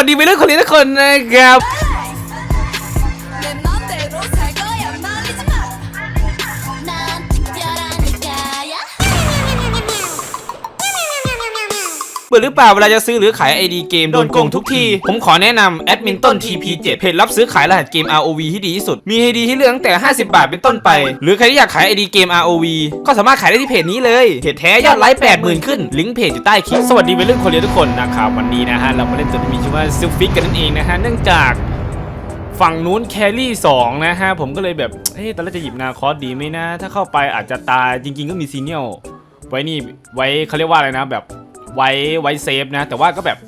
วัสดีไปเรื่องคนนี้ทุกคนนะครับ เบื่อหรือเปล่าเวลาจะซื้อหรือขาย ID เกมโดนโกงทุกที ผมขอแนะนำแอดมินต้น TP7 เพจรับซื้อขายรหัสเกม ROV ที่ดีที่สุด มี ID ที่เลือกตั้งแต่ 50 บาทเป็นต้นไป หรือใครที่อยากขาย ID เกม ROV ก็สามารถขายได้ที่เพจนี้เลยเพจแท้ยอดไลค์80,000 ขึ้น ลิงก์เพจอยู่ใต้คลิปสวัสดีไปเรื่องคนเรียนทุกคนนะครับวันนี้นะฮะเรามาเล่นตัวที่มีชื่อว่าซิลฟิกกันนั่นเองนะฮะเนื่องจากฝั่งนู้นแครี่2นะฮะผมก็เลยแบบเฮ้ยตอนแรกจะหยิบนาคอสดีไหมนะ ถ้าเข้าไปอาจจะตายจริง ๆ ก็มีซีเนียลไว้นี่ไว้เขาเรียกว่าอะไรนะแบบ ไว้ไว้เซฟนะ แต่ว่าก็แบบ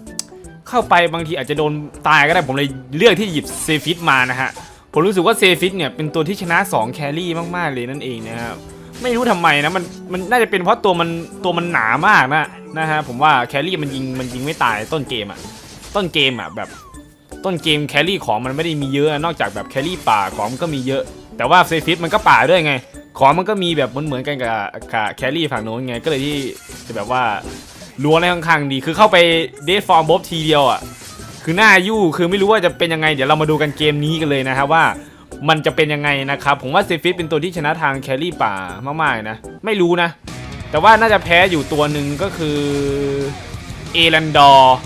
เข้าไปบางทีอาจจะโดนตายก็ได้ผมเลยเลือกที่หยิบเซฟิตมานะฮะ ผมรู้สึกว่าเซฟิตเนี่ยเป็นตัวที่ชนะ 2 แครี่มากๆเลยนั่นเองนะครับไม่รู้ทำไมนะมันมันน่าจะเป็นเพราะตัวมันตัวมันหนามากนะนะฮะผมว่าแครี่มันยิงมันยิงไม่ตายต้นเกมอะต้นเกมอะแบบต้นเกมแครี่ของมันไม่ได้มีเยอะนอกจากแบบแครี่ป่าของมันก็มีเยอะ แต่ว่าเซฟิตมันก็ป่าด้วยไง ของมันก็มีแบบเหมือนๆกันกับกับแครี่ฝั่งโน้นไงก็เลยที่จะแบบว่า ล้วงได้ค่อนข้างดี คือเข้าไปเดทฟอร์มบ๊อบทีเดียวอะ คือหน้ายู่คือไม่รู้ว่าจะเป็นยังไง เดี๋ยวเรามาดูกันเกมนี้กันเลยนะครับว่ามันจะเป็นยังไงนะครับ ผมว่าเซฟิตเป็นตัวที่ชนะทางแครี่ป่ามากๆนะ ไม่รู้นะ แต่ว่าน่าจะแพ้อยู่ตัวหนึ่งก็คือเอรันดอร์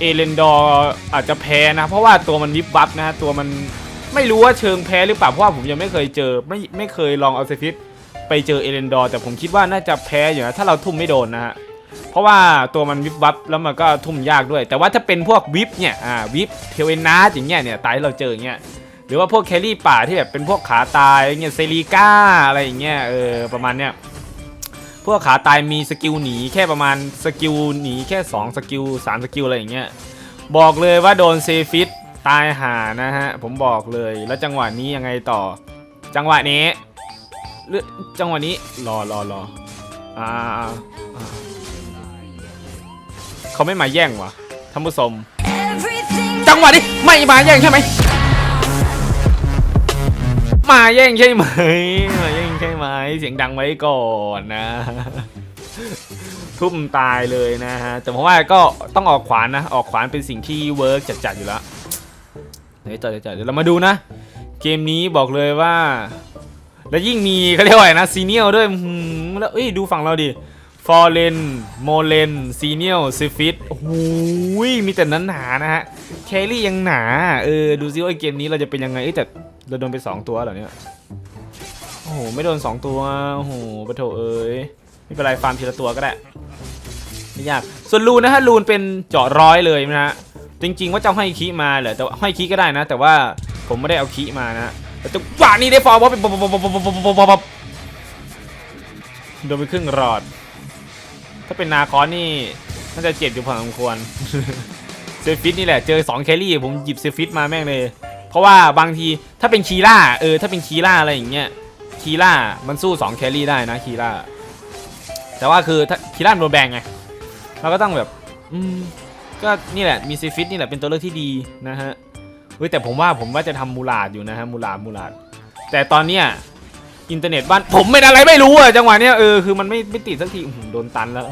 เอเลนดอร์อาจจะแพ้นะ เพราะว่าตัวมันวิบวับนะฮะตัวมันไม่รู้ว่าเชิงแพ้หรือเปล่าเพราะว่าผมยังไม่เคยเจอไม่ไม่เคยลองเอาเซฟิตไปเจอเอเลนดอร์แต่ผมคิดว่าน่าจะแพ้อยู่นะถ้าเราทุ่มไม่โดนนะฮะ เพราะว่าตัวมันวิบวับแล้วมันก็ทุ่มยากด้วย แต่ว่าถ้าเป็นพวกวิบเนี่ยอ่าวิบเทเวนาสอย่างเงี้ยเนี่ยตายเราเจออย่างเงี้ยหรือว่าพวกแครี่ป่าที่แบบเป็นพวกขาตายเงี้ยเซรีก้าอะไรอย่างเงี้ยเออประมาณเนี้ยพวกขาตายมีสกิลหนีแค่ประมาณสกิลหนีแค่ 2 สกิล 3 สกิลอะไรอย่างเงี้ยบอกเลยว่าโดนเซฟิตตายหานะฮะ ผมบอกเลยแล้วจังหวะนี้ยังไงต่อ จังหวะนี้เลือจังหวะนี้รอรอรออ่า เขาไม่มาแย่งวะท่านผู้ชม Everything จังหวะนี้ไม่มาแย่งใช่ไหมมาแย่งใช่ไหมมาแย่งใช่ไหมเสียงดังไว้ก่อนนะ ทุ่มตายเลยนะฮะแต่ผมว่าก็ต้องออกขวานนะ ออกขวานเป็นสิ่งที่เวิร์กจัดๆอยู่แล้วเดี๋ยวจัดๆเดี๋ยวเรามาดูนะ เกมนี้บอกเลยว่า แล้วยิ่งมีเขาเรียกว่าอะไรนะซีเนียลด้วยอื้อหือแล้วเอ้ยดูฝั่งเราดิ ฟอร์เรนโมเลนซีเนียลซิฟิตโอ้โหมีแต่นั้นหนานะฮะ แครี่ยังหนา เออ ดูซิว่าไอ้เกมนี้เราจะเป็นยังไงเอ้แต่เราโดนไป 2 ตัวเหรอเนี่ย โอ้โห ไม่โดน 2 ตัว โอ้โหปะโถเอ้ย ไม่เป็นไร ฟาร์มทีละตัวก็ได้ ไม่ยาก ส่วนลูนนะฮะ ลูนเป็นเจาะร้อยเลยนะฮะ จริง ๆ ว่าจะให้คีมาเหรอแต่ว่าให้คีก็ได้นะ แต่ว่าผมไม่ได้เอาคีมานะแต่จังหวะนี้ได้ฟอร์มว่าเป็นบโดนไปครึ่งรอด ถ้าเป็นนาคอนนี่น่าจะเจ็บอยู่พอสมควรเซฟิตนี่แหละเจอ2แครี่ผมหยิบเซฟิตมาแม่งเลย เพราะว่าบางทีถ้าเป็นคีล่าเออถ้าเป็นคีล่าอะไรอย่างเงี้ยคีล่ามันสู้2แครี่ได้นะคีล่าแต่ว่าคือถ้าคีล่าโดนแบงไงเราก็ต้องแบบอืมก็นี่แหละมีเซฟิตนี่แหละเป็นตัวเลือกที่ดีนะฮะเฮ้ยแต่ผมว่าผมว่าจะทำมูลาดอยู่นะฮะมูลาดมูลาดแต่ตอนเนี้ย อินเทอร์เน็ตบ้านผมเป็นอะไรไม่รู้อะจังหวะเนี้ยเออคือมันไม่ไม่ติดสักทีอื้อหือโดนตันแล้ว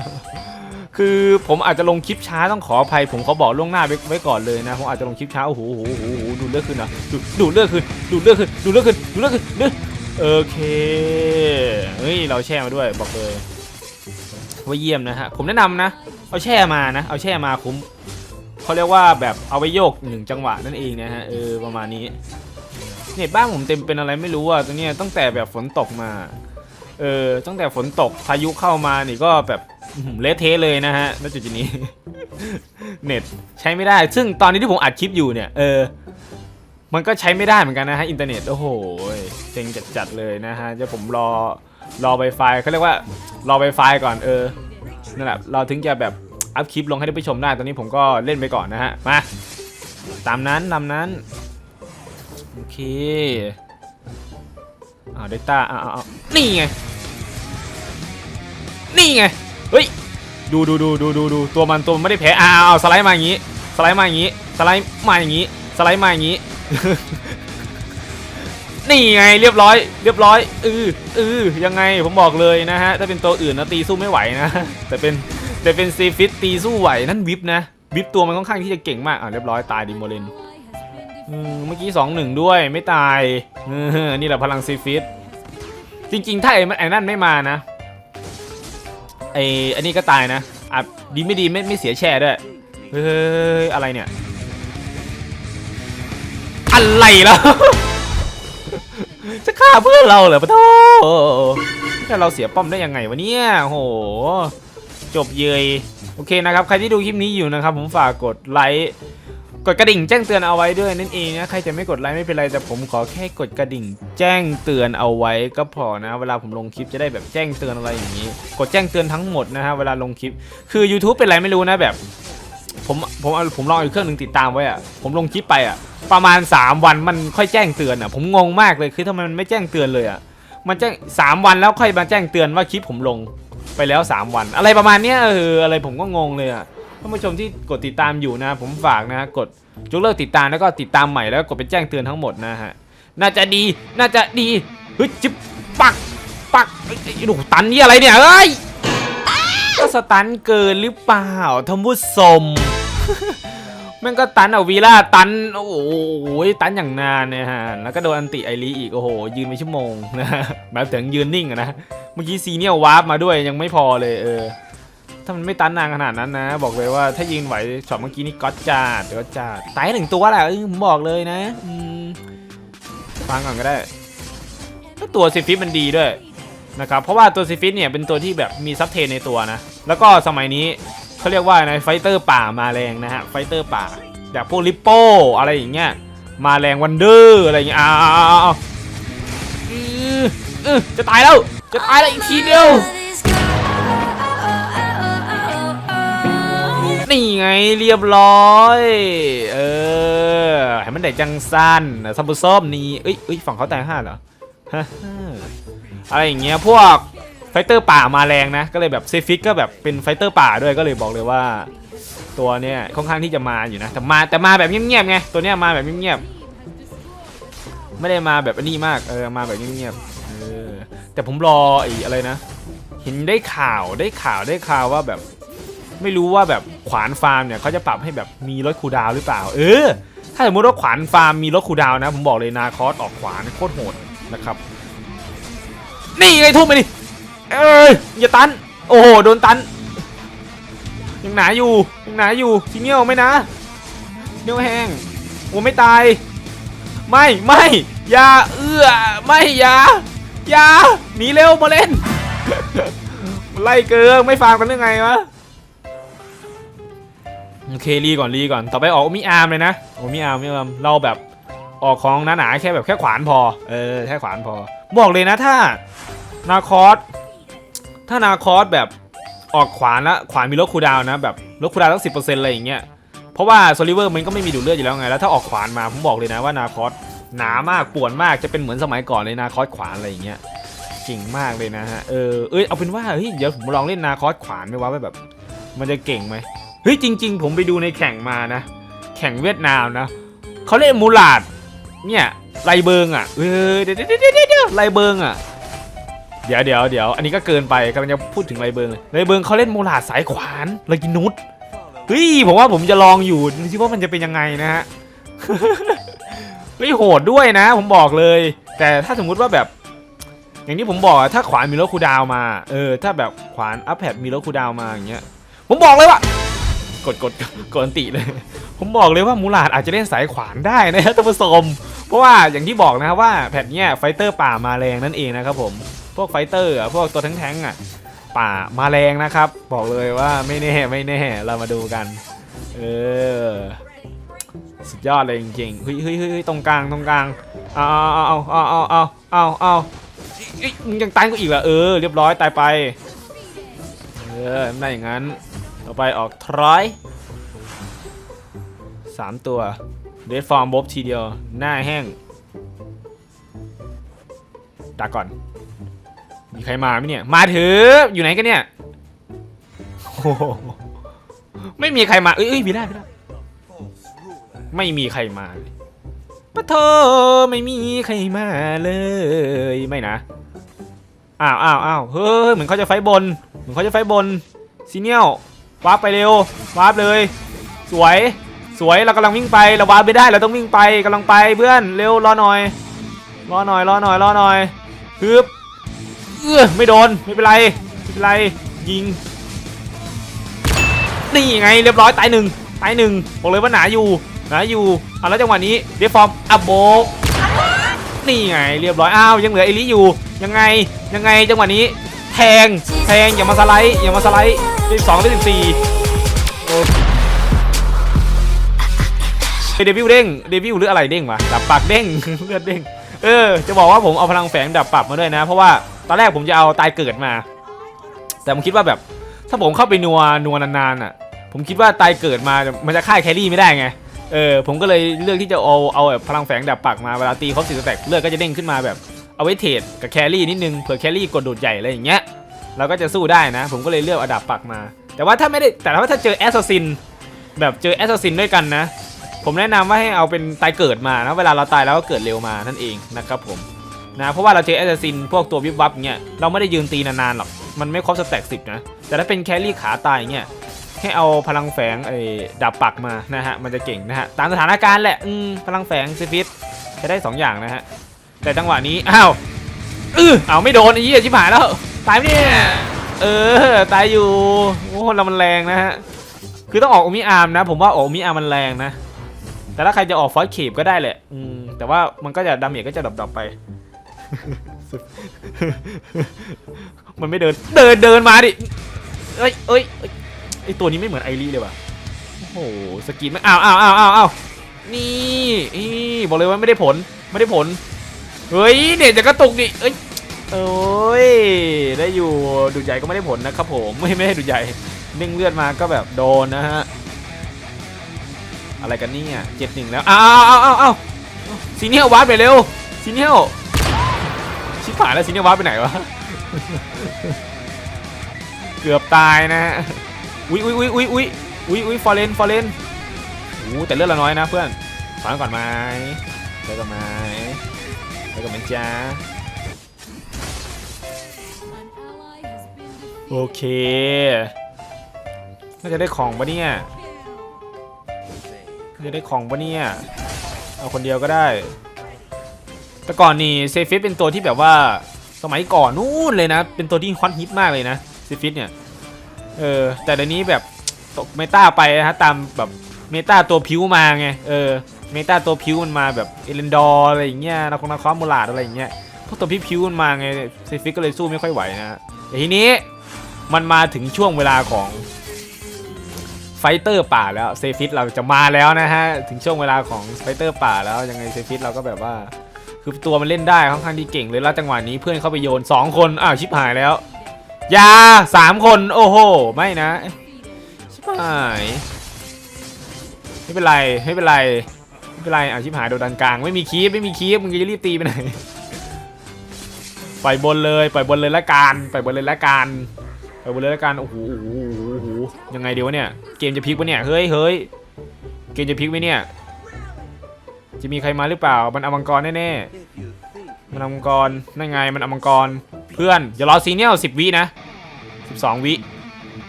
คือผมอาจจะลงคลิปช้าต้องขออภัย ผมเขาบอกล่วงหน้าไว้ไว้ก่อนเลยนะผมอาจจะลงคลิปช้าโอ้โหโอ้โหโอ้โหดูเลือดขึ้นนะดูดูเลือดขึ้นดูเลือดขึ้นดูเลือดขึ้นดูเลือดขึ้นเลือดโอเคเฮ้ยเราแช่มาด้วยบอกเลยว่าเยี่ยมนะฮะผมแนะนำนะ เอาแช่มานะเอาแช่มาคุ้มเขาเรียกว่าแบบเอาไว้โยกหนึ่งจังหวะนั่นเองนะฮะเออประมาณนี้ เนี่ยบ้านผมเต็มเป็นอะไรไม่รู้อะตัวเนี้ยตั้งแต่แบบฝนตกมา เออตั้งแต่ฝนตกพายุเข้ามานี่ก็แบบเละเทะเลยนะฮะณจุดนี้ เน็ตใช้ไม่ได้ ซึ่งตอนนี้ที่ผมอัดคลิปอยู่เนี่ย เออ มันก็ใช้ไม่ได้เหมือนกันนะฮะอินเทอร์เน็ต โอ้โหเซ็งจัดๆเลยนะฮะเดี๋ยวผมรอรอไวไฟเขาเรียกว่ารอไวไฟก่อนเออนั่นแหละเราถึงจะแบบอัพคลิปลงให้ได้ไปชมได้ ตอนนี้ผมก็เล่นไปก่อนนะฮะ มา ตามนั้นตามนั้น เคอ่าเดต้าอ่าอ่านี่ไง นี่ไง เฮ้ย ดูดูดูดูดูดูตัวมันตัวมันไม่ได้แพ้อ้าวสไลด์มาอย่างงี้ สไลด์มาอย่างงี้ สไลด์มาอย่างงี้ สไลด์มาอย่างงี้ นี่ไงเรียบร้อย เรียบร้อยเออเอยังไงผมบอกเลยนะฮะ ถ้าเป็นตัวอื่นนะตีสู้ไม่ไหวนะ แต่เป็นแต่เป็นซีฟิตตีสู้ไหวนั่นวิบนะบิฟตัวมันค่อนข้างที่จะเก่งมากอะเรียบร้อยตายดิโมเลน เมื่อกี้สองหนึ่งด้วยไม่ตายออนี่แหละพลังซีฟิตจริงๆ ถ้าไอ้ไอ้นั่นไม่มานะไอ้อันนี้ก็ตายนะอะดีไม่ดีไม่ไม่เสียแช่ด้วยเฮ้ยอะไรเนี่ย อะไรแล้ว จะฆ่าเพื่อนเราเหรอปะโทแค่เราเสียป้อมได้ยังไงวะเนี่ยโห จบเยยโอเคนะครับ ใครที่ดูคลิปนี้อยู่นะครับ ผมฝากกดไลค์ กดกระดิ่งแจ้งเตือนเอาไว้ด้วยนั่นเองนะใครจะไม่กดไลค์ไม่เป็นไรแต่ผมขอแค่กดกระดิ่ง แจ้งเตือนเอาไว้ก็พอนะ เวลาผมลงคลิปจะได้แบบแจ้งเตือนอะไรอย่างนี้ กดแจ้งเตือนทั้งหมดนะฮะเวลาลงคลิป คือ YouTube เป็นไรไม่รู้นะแบบ ผมผมเอาผมลองอาอีกเครื่องหนึ่งติดตามไว้อะผมลงคลิปไปอะประมาณ 3 วันมันค่อยแจ้งเตือนอะผมงงมากเลยคือทำไมมันไม่แจ้งเตือนเลยอะมันแจ้งสามวันแล้วค่อยมาแจ้งเตือนว่าคลิปผมลงไปแล้ว 3 วัน อะไรประมาณเนี้ยเอออะไรผมก็งงเลยอะ ท่านผู้ชมที่กดติดตามอยู่นะ ผมฝากนะกดยกเลิกติดตามแล้วก็ติดตามใหม่แล้วกดเป็นแจ้งเตือนทั้งหมดนะฮะน่าจะดีน่าจะดีเฮ้ยจิบปักปักไอ้ไอ้ดูตันนี่อะไรเนี่ยเอ้ยก็สตันเกินหรือเปล่าท่านผู้ชมแม่งก็ตันเอาวีล่าตันโอ้โหตันอย่างนานเนี่ยฮะแล้วก็โดนอันติไอรีอีกโอ้โหยืนไปชั่วโมงนะฮะแบบถึงยืนนิ่งอะนะเมื่อกี้ซีเนียลวาร์ปมาด้วยยังไม่พอเลยเออ ถ้ามันไม่ตันนานขนาดนั้นนะ บอกเลยว่าถ้ายืนไหวช็อตเมื่อกี้นี่ก็อตจาดก็อตจาดตายหนึ่งตัวแหละผมบอกเลยนะฟังก่อนก็ได้แล้วตัวซิฟิปมันดีด้วยนะครับเพราะว่าตัวซิฟิตเนี่ยเป็นตัวที่แบบมีซับเทนในตัวนะ แล้วก็สมัยนี้เขาเรียกว่าในไฟเตอร์ป่ามาแรงนะฮะไฟเตอร์ป่าแบบพวกลิปโป้อะไรอย่างเงี้ยมาแรงวันเดอร์อะไรอย่างเงี้ยอ้าวอ้าวอ้าวอื้ออื้อจะตายแล้วจะตายแล้วอีกทีเดียว นี่ไงเรียบร้อย เออให้มันได้จังสั้นซัมบูซ้อมนี่เอ้ยเอ้ยฝั่งเขาตายห้าเหรอฮะอะไรอย่างเงี้ยพวกไฟเตอร์ป่ามาแรงนะ ก็เลยแบบเซฟิกก็แบบเป็นไฟเตอร์ป่าด้วยก็เลยบอกเลยว่า ตัวเนี้ยค่อนข้างที่จะมาอยู่นะ แต่มาแต่มาแบบเงียบๆไงตัวเนี้ยมาแบบเงียบๆไม่ได้มาแบบอันนี้มากเออมาแบบเงียบๆเออแต่ผมรอไอ้อะไรนะ เห็นได้ข่าวได้ข่าวได้ข่าวว่าแบบ ไม่รู้ว่าแบบขวานฟาร์มเนี่ยเขาจะปรับให้แบบมีรถคูดาวหรือเปล่า เออ ถ้าสมมติว่าขวานฟาร์มมีรถคูดาวนะ ผมบอกเลยนาคอสออกขวานโคตรโหดนะครับ นี่ไงทุ่มไปดิเอ้ยอย่าตัน โอ้โหโดนตัน ยังหนาอยู่ยังหนาอยู่ทีเนี้ยวไหมนะเนียวแห้งโอ้ไม่ตาย ไม่ไม่อย่าเอื้อไม่อย่าอย่าหนีเร็วมาเล่นไล่เกินไม่ฟังกันเรื่องไงวะ โอเครีก่อนรีก่อนต่อไปออกมิอาร์มเลยนะโอมิอาร์มมิอาร์มเราแบบออกของหนาๆแค่แบบแค่ขวานพอเออแค่ขวานพอ บอกเลยนะถ้านาคอสถ้านาคอสแบบออกขวานล้วขวานมีลดคูดาวนะแบบลดคูดาวตั้งสิบเปอร์เซ็นต์อะไรอย่างเงี้ยเพราะว่าโซลิเวอร์มันก็ไม่มีดูดเลือดอยู่แล้วไงแล้วถ้าออกขวานมาผมบอกเลยนะว่านาคอสหนามากป่วนมากจะเป็นเหมือนสมัยก่อนเลยนาคอสขวานอะไรอย่างเงี้ยเก่งมากเลยนะฮะเออเอ้ยเอาเป็นว่าเฮ้ยเดี๋ยวผมลองเล่นนาคอสขวานไหมวะว่าแบบ มันจะเก่งไหม เฮ้ยจริง ๆ ผมไปดูในแข่งมานะ แข่งเวียดนามนะเขาเล่นมูลาดเนี่ยไลเบิงอะเออเดี๋ยวเดี๋ยวเดี๋ยวไลเบิงอะเดี๋ยวเดี๋ยวเดี๋ยวอันนี้ก็เกินไปกำลังจะพูดถึงไลเบิงเลยไลเบิงเขาเล่นมูลาดสายขวานลากินุสเฮ้ยผมว่าผมจะลองอยู่ดูสิว่ามันจะเป็นยังไงนะฮะเฮ้ยโหดด้วยนะ ผมบอกเลย แต่ถ้าสมมุติว่าแบบ อย่างที่ผมบอกอะถ้าขวานมีรถคูดาวมา เออ ถ้าแบบขวานอัพแพดมีรถคูดาวมาอย่างเงี้ยผมบอกเลยว่า กดกดกดอันติเลย ผมบอกเลยว่ามูลาดอาจจะเล่นสายขวานได้นะครับท่านผู้ชมเพราะว่าอย่างที่บอกนะครับว่าแพทเนี้ยไฟเตอร์ป่ามาแรงนั่นเองนะครับผมพวกไฟเตอร์พวกตัวทงแท้งอะป่ามาแรงนะครับ บอกเลยว่าไม่แน่ไม่แน่เรามาดูกันเออสุดยอดเลยจริงๆเฮ้ยเฮ้ยเฮ้ยตรงกลางตรงกลางเอาเอาเอาเอาเอาเอาเอายังตายกูอีกเหรอเออเรียบร้อยตายไปเออไม่อย่างนั้น ต่อไปออกทรอยสามตัวเดฟฟอร์มบบทีเดียว หน้าแห้งดักก่อน มีใครมาไหมเนี่ย มาเถออยู่ไหนกันเนี่ยโอ้โหไม่มีใครมา เอ้ยเอ้ยมีได้มีได้ไม่มีใครมาปะโทไม่มีใครมาเลย ไม่นะ อ้าวอ้าวอ้าวเฮ้ย เหมือนเขาจะไฟบน เหมือนเขาจะไฟบนซีเนียล วาร์ปไปเร็ววาร์ปเลย สวยสวยเรากำลังวิ่งไปเราวาร์ปไม่ได้เราต้องวิ่งไปกำลังไปเพื่อนเร็วรอหน่อยรอหน่อยรอหน่อยรอหน่อยฮึบเออไม่โดนไม่เป็นไรไม่เป็นไรยิงนี่ไงเรียบร้อยตายหนึ่งตายหนึ่งบอกเลยว่าหนาอยู่หนาอยู่เอาแล้วจังหวะนี้เดฟอร์มอัพโบกนี่ไงเรียบร้อยอ้าวยังเหลือเอลิอยู่ยังไงยังไงจังหวะนี้แทงแทงอย่ามาสไลด์อย่ามาสไลด์ ที่สองสิบสี่โอ้เดวิลเด้งเดวิลหรืออะไรเด้งวะดับปากเด้งเลือดเด้งเออจะบอกว่าผมเอาพลังแฝงดับปรับมาด้วยนะ เพราะว่าตอนแรกผมจะเอาตายเกิดมา แต่ผมคิดว่าแบบ ถ้าผมเข้าไปนัวนัวนานๆอะ ผมคิดว่าตายเกิดมามันจะฆ่าแครี่ไม่ได้ไงเออผมก็เลยเลือกที่จะเอาเอาแบบพลังแฝงดับปักมาเวลาตีครบสี่สแต็กเลือดก็จะเด้งขึ้นมาแบบเอาไว้เทรดกับแครี่นิดนึงเผื่อแครี่กดดูดใหญ่อะไรอย่างเงี้ย เราก็จะสู้ได้นะ ผมก็เลยเลือกเอาดับปักมา แต่ว่าถ้าไม่ได้แต่ว่าถ้าเจอแอสซัสซินแบบเจอแอสซัสซินด้วยกันนะ ผมแนะนำว่าให้เอาเป็นตายเกิดมานะเวลาเราตายแล้วก็เกิดเร็วมานั่นเองนะครับผมนะเพราะว่าเราเจอแอสซัสซินพวกตัววิบวับอย่างเงี้ยเราไม่ได้ยืนตีนานๆหรอกมันไม่ครบสแต็กสิบนะ แต่ถ้าเป็นแครี่ขาตายเงี้ยให้เอาพลังแฝงไอ้ดาบปักมานะฮะมันจะเก่งนะฮะตามสถานการณ์แหละอืมพลังแฝงซิฟิตจะได้ 2 อย่างนะฮะแต่จังหวะนี้อ้าวเออเอาไม่โดนไอ้เหี้ยชิบหายแล้ว ตายไหมเนี่ยเออตายอยู่โอ้คนเรามันแรงนะฮะคือต้องออกโอมิอาร์มนะ ผมว่าออกโอมิอาร์มมันแรงนะ แต่ถ้าใครจะออกฟอสเคปก็ได้แหละอืมแต่ว่ามันก็จะดาเมจก็จะดรอปๆไป มันไม่เดินเดินเดินมาดิเอ้ยเอ้ยเอ้ยไอตัวนี้ไม่เหมือนไอรีเลยว่ะโอ้โหสกินไม่อ้าวอ้าวอ้าวอ้าวอ้าวนี่นี่บอกเลยว่าไม่ได้ผลไม่ได้ผลเฮ้ยเด็ดจะกระตุกดิเอ้ย โอ้ย ได้อยู่ดูดใหญ่ก็ไม่ได้ผลนะครับผมไม่ไม่ได้ดูดใหญ่เด้งเลือดมาก็แบบโดนนะฮะ อะไรกันเนี่ยเจ็ดหนึ่งแล้วอ้าวอ้าวอ้าวอ้าวซีเนียวาร์ปไปเร็วซีเนียลชิบหายแล้วซีเนียวาร์ปไปไหนวะ เกือบตายนะฮะอุ้ยอุ้ยอุ้ยอุ้ยอุ้ยอุ้ยอุ้ยฟอร์เรนฟอร์เรนโอ้แต่เลือดเราน้อยนะเพื่อนถอยก่อนไหมถอก่อนไหมถอก่อนไหมจ้า โอเค น่าจะได้ของปะเนี่ย น่าจะได้ของปะเนี่ย เอาคนเดียวก็ได้ แต่ก่อนนี่เซฟิสเป็นตัวที่แบบว่าสมัยก่อนนู่นเลยนะ เป็นตัวที่ฮอตฮิตมากเลยนะเซฟิสเนี่ย เออ แต่เดี๋ยวนี้แบบตกเมตาไปนะฮะตามแบบเมตาตัวพิวมาไง เออ เมตาตัวพิวมันมาแบบเอเลนดอร์อะไรอย่างเงี้ยนาคงนาคอมูลาดอะไรอย่างเงี้ย พวกตัวพิพิวมันมาไงเซฟิกก็เลยสู้ไม่ค่อยไหวนะแต่ทีนี้ มันมาถึงช่วงเวลาของไฟเตอร์ป่าแล้วเซฟิตเราจะมาแล้วนะฮะถึงช่วงเวลาของไฟเตอร์ป่าแล้วยังไงเซฟิตเราก็แบบว่าคือตัวมันเล่นได้ค่อนข้างที่เก่งเลยแล้วจังหวะนี้เพื่อนเข้าไปโยน 2 คนอ้าวชิบหายแล้วยาสามคนโอ้โหไม่นะชิบหายไม่เป็นไรไม่เป็นไรไม่เป็นไรอ้าวชิบหายโดนดันกลางไม่มีคีบไม่มีคีบมึงจะรีบตีไปไหนปล่อยบนเลยปล่อยบนเลยละกันปล่อยบนเลยละกัน ปล่อยบนเลยละกันโอ้โหโอ้โหโอ้โหยังไงเดี๋ยวเนี่ยเกมจะพลิกปะเนี่ยเฮ้ยเฮ้ยเกมจะพลิกไหมเนี่ยจะมีใครมาหรือเปล่า มันอมังกรแน่ๆมันอมังกรนั่นไงมันอมังกรเพื่อนอย่ารอซีเนียลสิบวินะสิบสองวิ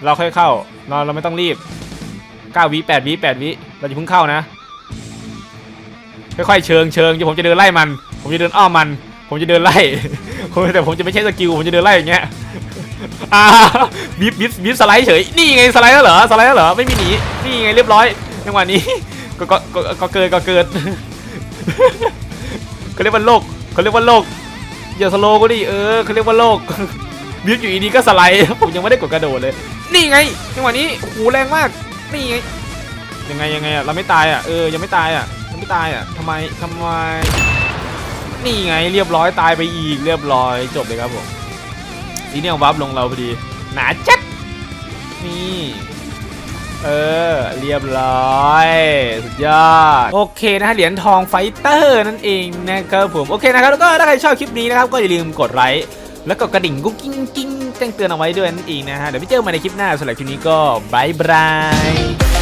เราค่อยเข้าเราเราไม่ต้องรีบเก้าวิแปดวิแปดวิเราจะเพิ่งเข้านะค่อยๆเชิงเชิงเดี๋ยวผมจะเดินไล่มัน ผมจะเดินอ้อมมัน ผมจะเดินไล่แต่ผมจะไม่ใช่สกิลผมจะเดินไล่อย่างเงี้ย อ่าบิบบิบบิบสไลด์เฉย นี่ไงสไลด์แล้วเหรอ สไลด์แล้วเหรอ ไม่มีหนี นี่ไงเรียบร้อยจังหวะนี้ ก็ก็ก็เกินก็เกินเขาเรียกว่าโลกเขาเรียกว่าโลกอย่าสโลก็ดิ เออเขาเรียกว่าโลกบิวอยู่ดีๆก็สไลด์ ผมยังไม่ได้กดกระโดดเลย นี่ไงจังหวะนี้โอ้โหแรงมาก นี่ไง ยังไงยังไงอะเราไม่ตายอะเออ ยังไม่ตายอะยังไม่ตายอะทำไมทำไม นี่ไงเรียบร้อยตายไปอีกเรียบร้อยจบเลยครับผม ทีนี้เอาวับลงเราพอดี หนาจัดนี่ เออ เรียบร้อย สุดยอด โอเคนะฮะ เหรียญทองไฟเตอร์นั่นเองนะครับผม โอเคนะครับ แล้วก็ถ้าใครชอบคลิปนี้นะครับ ก็อย่าลืมกดไลค์ แล้วก็กระดิ่งกุ๊กกิ้งกิ้งแจ้งเตือนเอาไว้ด้วยนั่นเองนะฮะ เดี๋ยวไปเจอกันใหม่ในคลิปหน้าสำหรับคลิปนี้ก็บายบาย